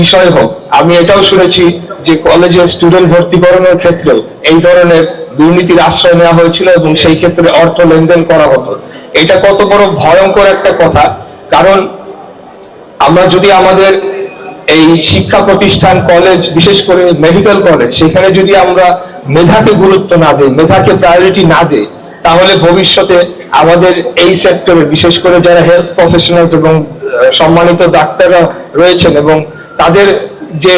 বিষয় হোক, আমি এটাও শুনেছি যে কলেজে স্টুডেন্ট ভর্তি করানোর ক্ষেত্রেও এই ধরনের দুর্নীতির আশ্রয় নেওয়া হয়েছিল এবং সেই ক্ষেত্রে অর্থ লেনদেন করা হতো। এটা কত বড় ভয়ঙ্কর একটা কথা, কারণ আমরা যদি আমাদের এই শিক্ষা প্রতিষ্ঠান কলেজ বিশেষ করে মেডিকেল কলেজ সেখানে যদি আমরা মেধাকে গুরুত্ব না দিই, মেধাকে প্রায়োরিটি না দিই, তাহলে ভবিষ্যতে আমাদের এই সেক্টরে বিশেষ করে যারা হেলথ প্রফেশনালস এবং সম্মানিত ডাক্তাররা রয়েছেন এবং তাদের যে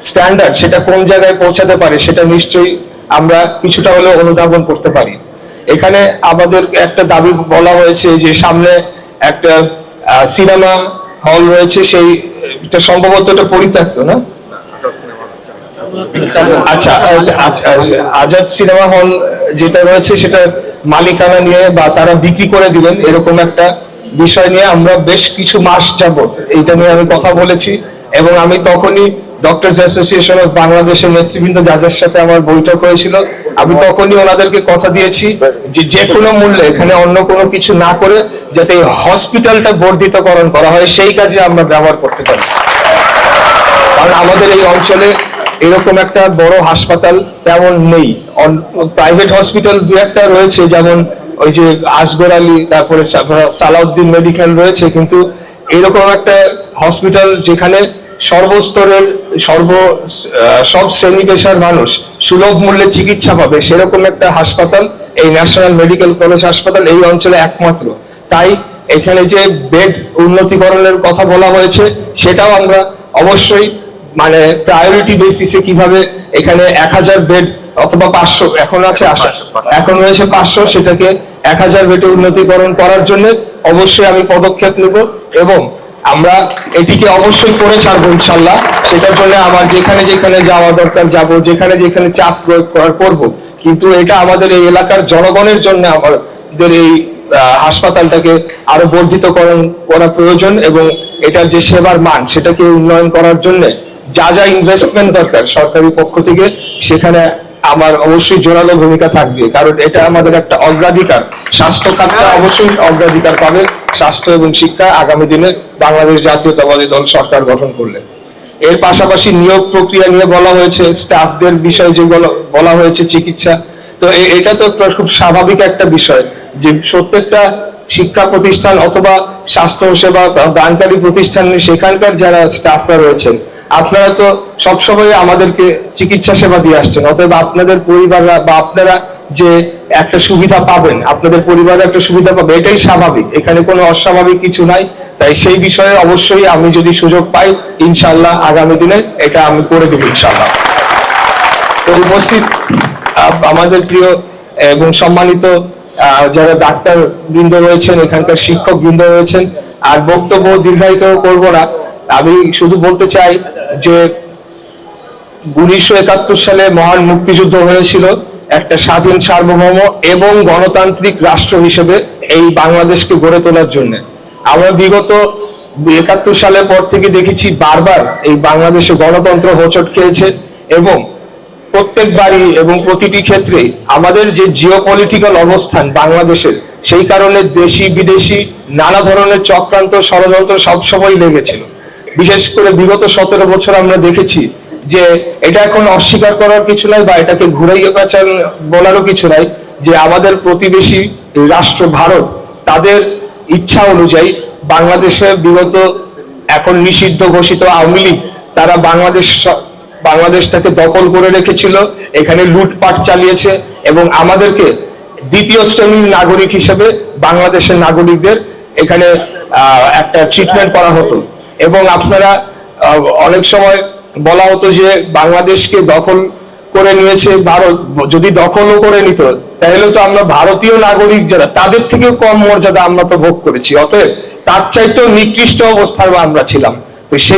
স্ট্যান্ডার্ড সেটা কোন জায়গায় পৌঁছাতে পারে সেটা নিশ্চয়ই আমরা কিছুটা হলেও অনুধাবন করতে পারি। এখানে আমাদের একটা দাবি বলা হয়েছে যে সামনে একটা সিনেমা হল রয়েছে, সেই সম্ভবত এটা পরিত্যক্ত, না? আচ্ছা আজ- আজ- আজাদ সিনেমা হল যেটা রয়েছে সেটা মালিকানা নিয়ে বা তারা বিক্রি করে দিবেন এরকম একটা বিষয় নিয়ে আমরা বেশ কিছু মাস যাবত এইটা নিয়ে আমি কথা বলেছি। এবং আমি তখনই ডক্টরস অ্যাসোসিয়েশন অফ বাংলাদেশের নেতৃবৃন্দ যাদের সাথে আমার বৈঠক হয়েছিল, আমি তখনই ওনাদেরকে কথা দিয়েছি যে যে কোনো মূল্যে এখানে অন্য কোনো কিছু না করে যাতে এই হসপিটালটা বর্ধিতকরণ করা হয়, সেই কাজে আমরা ব্যবহার করতে পারি। কারণ আমাদের এই অঞ্চলে এরকম একটা বড় হাসপাতাল তেমন নেই। প্রাইভেট হসপিটাল দু একটা রয়েছে, যেমন ওই যে আসগর আলী, তারপরে সালাউদ্দিন মেডিকেল রয়েছে, কিন্তু এরকম একটা হসপিটাল যেখানে সর্বস্তরের সর্ব সব শ্রেণি পেশার মানুষ সুলভ মূল্যে চিকিৎসা পাবে সেরকম একটা হাসপাতাল এই ন্যাশনাল মেডিকেল কলেজ হাসপাতাল এই অঞ্চলে একমাত্র। তাই এখানে যে বেড উন্নতিকরণের কথা বলা হয়েছে সেটাও আমরা অবশ্যই মানে প্রায়োরিটি বেসিসে কীভাবে এখানে এক হাজার বেড অথবা পাঁচশো এখন আছে আশা। এখন রয়েছে পাঁচশো সেটাকে এক হাজার বেডে উন্নতিকরণ করার জন্য অবশ্যই আমি পদক্ষেপ নেব এবং আমরা এটিকে অবশ্যই করে ছাড়বো ইনশাল্লাহ। সেটার জন্য আমার যেখানে যেখানে যাওয়া দরকার, যাব, যেখানে যেখানে চাপ প্রয়োগ করার করব। কিন্তু এটা আমাদের এই এলাকার জনগণের জন্য আমাদের এই হাসপাতালটাকে আরও বর্ধিতকরণ করা প্রয়োজন এবং এটার যে সেবার মান, সেটাকে উন্নয়ন করার জন্য যা যা ইনভেস্টমেন্ট দরকার সরকারি পক্ষ থেকে, সেখানে আমার অবশ্যই জোরালো ভূমিকা থাকবে, কারণ এটা আমাদের একটা অগ্রাধিকার। স্বাস্থ্য খাতটা অবশ্যই অগ্রাধিকার পাবে স্বাস্থ্য এবং শিক্ষা আগামী দিনে বাংলাদেশ জাতীয়তাবাদী দল সরকার গঠন করলে। এর পাশাপাশি নিয়োগ প্রক্রিয়া নিয়ে বলা হয়েছে, স্টাফদের বিষয়ে যেগুলো বলা হয়েছে চিকিৎসা। তো এটা তো খুব স্বাভাবিক একটা বিষয় যে প্রত্যেকটা শিক্ষা প্রতিষ্ঠান অথবা স্বাস্থ্য সেবা দানকারী প্রতিষ্ঠান, সেখানকার যারা স্টাফরা রয়েছেন আপনারা তো সবসময় আমাদেরকে চিকিৎসা সেবা দিয়ে আসছেন, অতএব আপনাদের পরিবাররা বা আপনারা যে একটা সুবিধা পাবেন, আপনাদের পরিবারে একটা সুবিধা পাবে এটাই স্বাভাবিক। এখানে কোনো অস্বাভাবিক কিছু নাই। তাই সেই বিষয়ে অবশ্যই আমি যদি সুযোগ পাই ইনশাল্লাহ আগামী দিনে এটা আমি করে দেবো ইনশাল্লাহ তো উপস্থিত আমাদের প্রিয়, এবং সম্মানিত যারা ডাক্তার বৃন্দ রয়েছেন, এখানকার শিক্ষক বৃন্দ রয়েছেন, আর বক্তব্য দীর্ঘায়িত করব না। আমি শুধু বলতে চাই যে উনিশশো একাত্তর সালে মহান মুক্তিযুদ্ধ হয়েছিল একটা স্বাধীন সার্বভৌম এবং গণতান্ত্রিক রাষ্ট্র হিসেবে এই বাংলাদেশকে গড়ে তোলার জন্য। আমরা বিগত একাত্তর সালের পর থেকে দেখেছি বারবার এই বাংলাদেশে গণতন্ত্র হোচট খেয়েছে এবং প্রত্যেকবারই এবং প্রতিটি ক্ষেত্রে আমাদের যে জিও পলিটিক্যাল অবস্থান বাংলাদেশের, সেই কারণে দেশি বিদেশি নানা ধরনের চক্রান্ত, ষড়যন্ত্র সবসময় লেগেছিল। বিশেষ করে বিগত সতেরো বছর আমরা দেখেছি যে এটা এখন অস্বীকার করার কিছু নাই বা এটাকে ঘুরাইয়ে বলারও কিছু নাই যে আমাদের প্রতিবেশী রাষ্ট্র ভারত, তাদের ইচ্ছা অনুযায়ী বাংলাদেশে বিগত এখন নিষিদ্ধ ঘোষিত আওয়ামী লীগ, তারা বাংলাদেশ বাংলাদেশটাকে দখল করে রেখেছিল, এখানে লুটপাট চালিয়েছে এবং আমাদেরকে দ্বিতীয় শ্রেণির নাগরিক হিসেবে বাংলাদেশের নাগরিকদের এখানে একটা ট্রিটমেন্ট করা হতো। এবং আপনারা অনেক সময় বলা হতো যে বাংলাদেশকে দখল করে নিয়েছে ভারত। যদি দখলও করে নিত, তাহলে তো আমরা ভারতীয় নাগরিক যারা, তাদের থেকেও কম মর্যাদা আমরা তো ভোগ করেছি। অতএব তার চাইতেও নিকৃষ্ট অবস্থায় আমরা ছিলাম। তো সেই